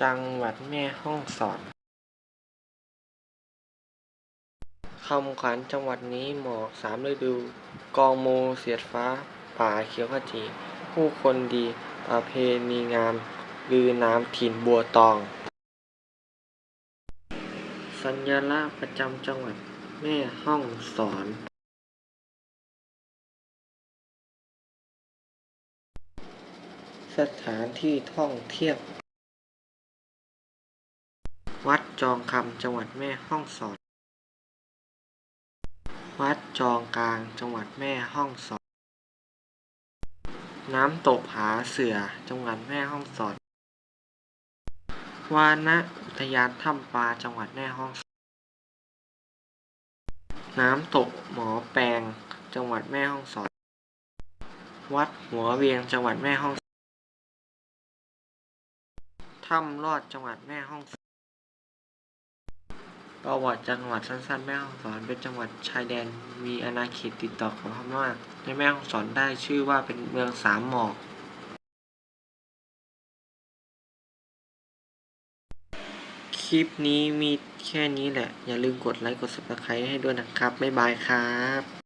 จังหวัดแม่ฮ่องสอนคำขวัญจังหวัดนี้หมอกสามฤดู กองโมเสียดฟ้า ป่าเขียวขจี ผู้คนดีประเพณีงาม ลือน้ำถิ่นบัวตอง สัญลักษณ์ประจำจังหวัดแม่ฮ่องสอน สถานที่ท่องเที่ยว วัดจองคำจังหวัดแม่ฮ่องสอน วัดจองกลางจังหวัดแม่ฮ่องสอน น้ำตกผาเสือจังหวัดแม่ฮ่องสอน วานะอุทยานถ้ำปลาจังหวัดแม่ฮ่องสอน น้ำตกหมอแปงจังหวัดแม่ฮ่องสอน วัดหัวเวียงจังหวัดแม่ฮ่องสอนถ้ำลอดจังหวัดแม่ฮ่องสอน ประวัติจังหวัดสั้นๆ แม่ฮ่องสอนเป็นจังหวัดชายแดน มีอาณาเขตติดต่อกับพม่าในแม่ฮ่องสอนได้ชื่อว่าเป็นเมืองสามหมอก คลิปนี้มีแค่นี้แหละ อย่าลืมกดไลค์ กด subscribe ให้ด้วยนะครับ บ๊ายบายครับ